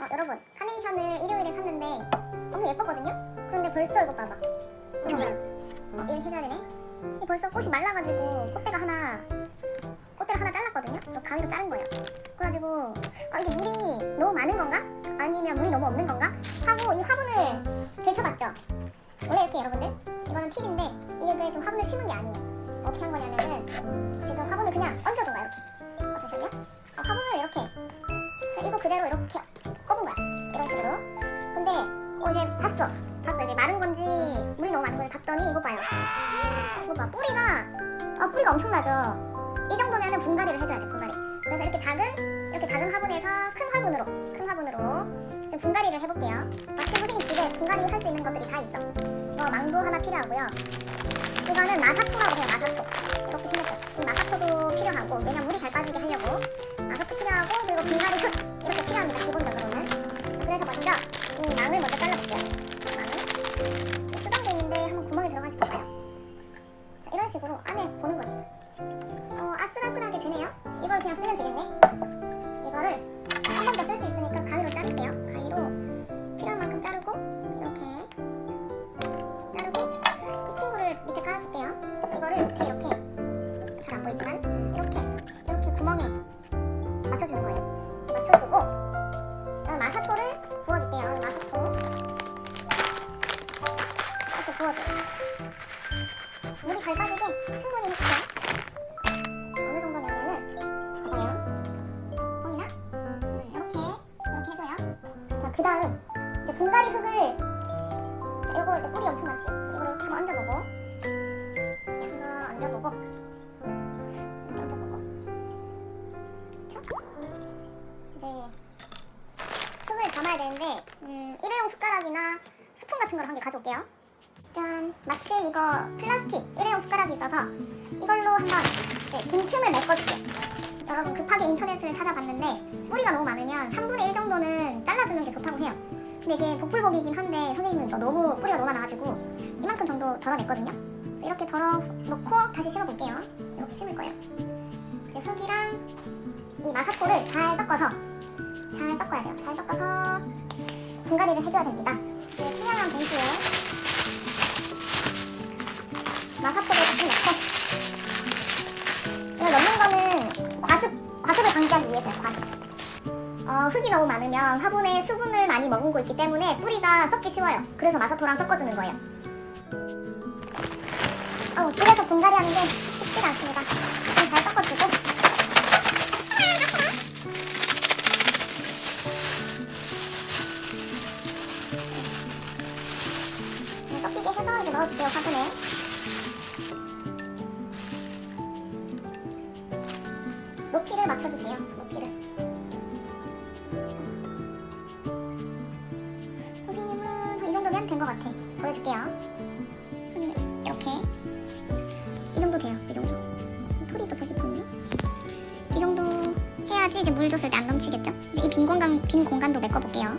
어, 여러분 카네이션을 일요일에 샀는데 너무 예뻤거든요? 그런데 벌써 이거 봐봐. 어, 이렇게 해줘야 되네. 이 벌써 꽃이 말라가지고 꽃대가 하나 꽃대를 하나 잘랐거든요? 또 가위로 자른 거예요. 그래가지고 아 이게 물이 너무 많은 건가? 아니면 물이 너무 없는 건가? 하고 이 화분을 들춰봤죠? 원래 이렇게 여러분들? 이거는 팁인데 이게 지금 화분을 심은 게 아니에요. 어떻게 한 거냐면은 지금 화분을 그냥 얹어둔 거야 이렇게. 어, 잠시만요. 어, 화분을 이렇게. 이거 그대로 이렇게 식으로. 근데 어 이제 봤어. 봤어. 이게 마른 건지 물이 너무 많은 걸 봤더니 이거 봐요. 이거 봐. 뿌리가 아 뿌리가 엄청나죠. 이 정도면은 분갈이를 해줘야 돼 분갈이. 그래서 이렇게 작은 이렇게 작은 화분에서 큰 화분으로 큰 화분으로 지금 분갈이를 해볼게요. 마침 선생님 집에 분갈이 할 수 있는 것들이 다 있어. 뭐 망도 하나 필요하고요. 이거는 마사토라고 해요 마사토 잘라볼게요. 게 있는데 한번 구멍에 들어가지 볼까요. 자, 이런 식으로 안에 보는 거지. 어 아슬아슬하게 되네요. 이걸 그냥 쓰면 되겠네. 이거를 한 번 더 쓸 수 있으니까 가위로 자를게요. 가위로 필요한 만큼 자르고 이렇게 자르고 이 친구를 밑에 깔아줄게요. 자, 이거를 밑에 이렇게 잘 안 보이지만 음, 이렇게 이렇게 구멍에 맞춰주는 거예요. 맞춰주고 마사토를 부어줄게요. 마사토 충분히 해주세요 어느 정도냐면은 봐봐요 보이나? 음, 이렇게 이렇게 해줘요 자 그 다음 이제 분갈이 흙을 자, 이거 이제 뿌리 엄청 많지? 이거를 이렇게 한번 얹어보고 한번 얹어보고 이렇게 얹어보고? 이제 흙을 담아야 되는데 음, 일회용 숟가락이나 스푼 같은 걸 한 개 가져올게요 짠 마침 이거 플라스틱 일회용 숟가락이 있어서 이걸로 한번 이제 빈틈을 메꿔줄게요 여러분 급하게 인터넷을 찾아봤는데 뿌리가 너무 많으면 3분의 1 정도는 잘라주는 게 좋다고 해요. 근데 이게 복불복이긴 한데 선생님은 또 너무 뿌리가 너무 많아가지고 이만큼 정도 덜어냈거든요. 이렇게 덜어놓고 다시 심어볼게요. 이렇게 심을 거예요. 이제 흙이랑 이 마사토를 잘 섞어서 잘 섞어야 돼요. 잘 섞어서 분갈이를 해줘야 됩니다. 이제 투명한 봉지에 어, 흙이 너무 많으면 화분에 수분을 많이 머금고 있기 때문에 뿌리가 썩기 쉬워요. 그래서 마사토랑 섞어주는 거예요. 어, 집에서 분갈이 하는 게 쉽지가 않습니다. 좀 잘 섞어주고. 네, 섞이게 해서 이제 넣어줄게요, 화분에. 높이를 맞춰주세요, 높이를. 같아. 보여줄게요. 한 이렇게 이 정도 돼요. 이 정도. 풀이 또 저기 보이네. 이 정도 해야지 이제 물 줬을 때 안 넘치겠죠? 이제 이 빈 공간 빈 공간도 메꿔볼게요.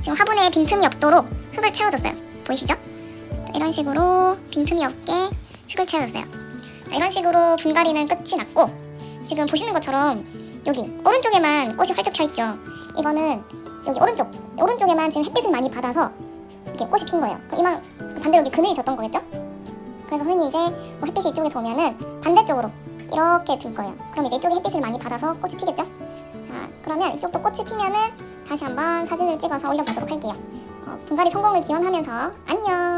지금 화분에 빈틈이 없도록 흙을 채워줬어요. 보이시죠? 자, 이런 식으로 빈틈이 없게 흙을 채워줬어요. 자, 이런 식으로 분갈이는 끝이 났고 지금 보시는 것처럼 여기 오른쪽에만 꽃이 활짝 펴 있죠. 이거는 여기 오른쪽 오른쪽에만 지금 햇빛을 많이 받아서 이렇게 꽃이 핀 거예요. 그 이만 반대로 여기 그늘이 졌던 거겠죠? 그래서 선생님이 이제 뭐 햇빛이 이쪽에서 오면은 반대쪽으로 이렇게 둘 거예요. 그럼 이제 이쪽에 햇빛을 많이 받아서 꽃이 피겠죠? 자, 그러면 이쪽도 꽃이 피면은 다시 한번 사진을 찍어서 올려보도록 할게요. 어, 분갈이 성공을 기원하면서 안녕.